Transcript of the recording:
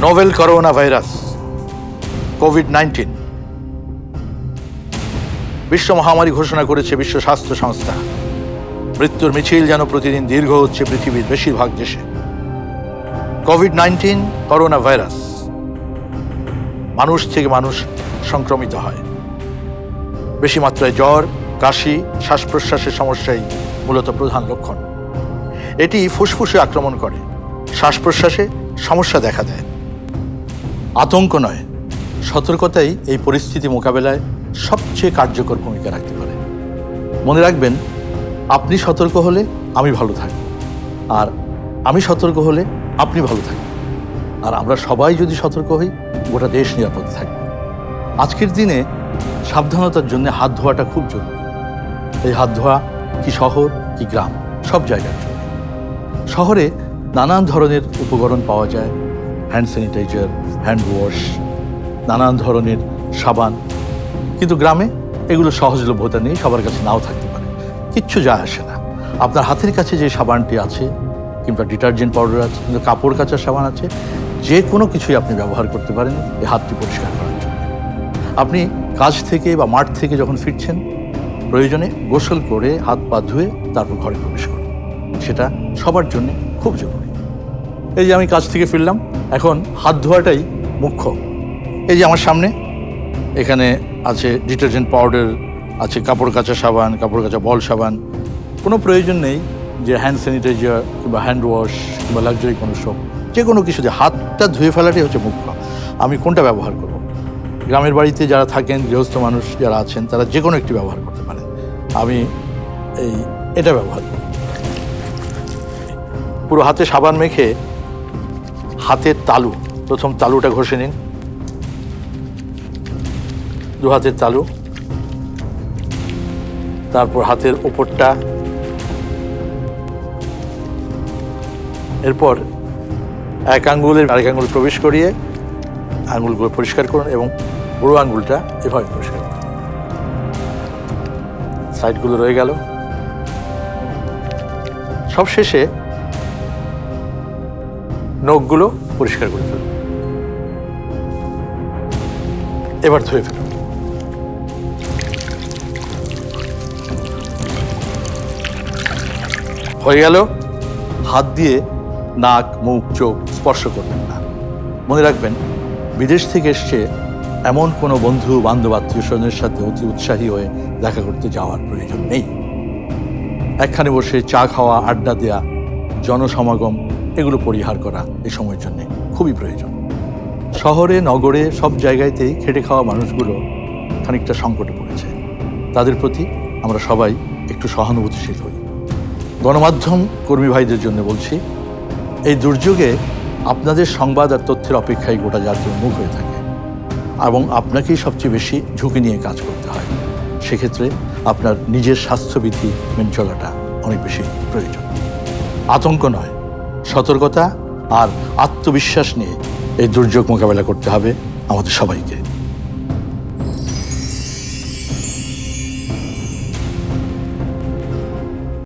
Novel corona virus covid nineteen বিশ্ব মহামারী ঘোষণা করেছে বিশ্ব স্বাস্থ্য সংস্থা। মৃত্যুর মিছিল যেন প্রতিদিন দীর্ঘ হচ্ছে পৃথিবীর বেশিরভাগ দেশে। কোভিড নাইন্টিন করোনা ভাইরাস মানুষ থেকে মানুষ সংক্রমিত হয়। বেশি মাত্রায় জ্বর, কাশি শ্বাস প্রশ্বাসের সমস্যাই মূলত প্রধান লক্ষণ। এটি ফুসফুসে আক্রমণ করে। শ্বাস প্রশ্বাসে সমস্যা দেখা দেয়। আতঙ্ক নয়, সতর্কতাই এই পরিস্থিতি মোকাবেলায় সবচেয়ে কার্যকর ভূমিকা রাখতে পারে। মনে রাখবেন, আপনি সতর্ক হলে আমি ভালো থাকব, আর আমি সতর্ক হলে আপনি ভালো থাকবেন, আর আমরা সবাই যদি সতর্ক হই, গোটা দেশ নিরাপদ থাকবে। আজকের দিনে সাবধানতার জন্য হাত ধোয়াটা খুব জরুরি। এই হাত ধোয়া কি শহর, কি গ্রাম, সব জায়গার জন্য। শহরে নানান ধরনের উপকরণ পাওয়া যায়, হ্যান্ড স্যানিটাইজার হ্যান্ড ওয়াশ নানান ধরনের সাবান। কিন্তু গ্রামে এগুলো সহজলভ্যতা নেই, সবার কাছে নাও থাকতে পারে। কিচ্ছু যায় আসে না। আপনার হাতের কাছে যে সাবানটি আছে, কিংবা ডিটারজেন্ট পাউডার আছে, কিংবা কাপড় কাচার সাবান আছে, যে কোনো কিছুই আপনি ব্যবহার করতে পারেন এই হাতটি পরিষ্কার করার জন্য। আপনি কাজ থেকে বা মাঠ থেকে যখন ফিরছেন, প্রয়োজনে গোসল করে হাত পা ধুয়ে তারপর ঘরে প্রবেশ করুন। সেটা সবার জন্য খুব জরুরি। এই যে আমি কাজ থেকে ফিরলাম, এখন হাত ধোয়াটাই মুখ্য। এই যে আমার সামনে, এখানে আছে ডিটারজেন্ট পাউডার, আছে কাপড় কাচা সাবান, কাপড় কাচা বল সাবান। কোনো প্রয়োজন নেই যে হ্যান্ড স্যানিটাইজার কিংবা হ্যান্ড ওয়াশ কিংবা লাক্সারি কোনো সোপ। যে কোনো কিছু দিয়ে হাতটা ধুয়ে ফেলাটাই হচ্ছে মুখ্য। আমি কোনটা ব্যবহার করব? গ্রামের বাড়িতে যারা থাকেন, গৃহস্থ মানুষ যারা আছেন, তারা যে কোনো একটি ব্যবহার করতে পারেন। আমি এই, এটা ব্যবহার করি পুরো হাতে সাবান মেখে হাতের তালু প্রথম তালুটা ঘষে নিন। দু হাতের তালু তারপর হাতের ওপরটা। এরপর এক আঙ্গুলের আরেক আঙ্গুল প্রবেশ করিয়ে আঙ্গুলগুলো পরিষ্কার করুন এবং বুড়ো আঙ্গুলটা এভাবে পরিষ্কার করুন। সাইডগুলো রয়ে গেল। সব শেষে নখগুলো পরিষ্কার করে ফেলুন। এবার ধুয়ে ফেলুন হয়ে গেল? হাত দিয়ে নাক, মুখ, চোখ স্পর্শ করবেন না। মনে রাখবেন, বিদেশ থেকে এসছে এমন কোনো বন্ধু, বান্ধব আত্মীয় স্বজনের সাথে অতি উৎসাহী হয়ে দেখা করতে যাওয়ার প্রয়োজন নেই। একখানে বসে চা খাওয়া, আড্ডা দেয়া, জনসমাগম, এগুলো পরিহার করা এ সময়ের জন্য খুবই প্রয়োজন। শহরে, নগরে, সব জায়গাতেই খেটে খাওয়া মানুষগুলো খানিকটা সংকটে পড়েছে। তাদের প্রতি আমরা সবাই একটু সহানুভূতিশীল হই। গণমাধ্যম কর্মী ভাইদের জন্য বলছি, এই দুর্যোগে আপনাদের সংবাদ আর তথ্যের অপেক্ষায় গোটা জাতীয় মুখ হয়ে থাকে এবং আপনাকেই সবচেয়ে বেশি ঝুঁকি নিয়ে কাজ করতে হয়। সেক্ষেত্রে আপনার নিজের স্বাস্থ্যবিধি মেনে চলাটা অনেক বেশি প্রয়োজন। আতঙ্ক নয়, সতর্কতা আর আত্মবিশ্বাস নিয়ে এই দুর্যোগ মোকাবেলা করতে হবে আমাদের সবাইকে।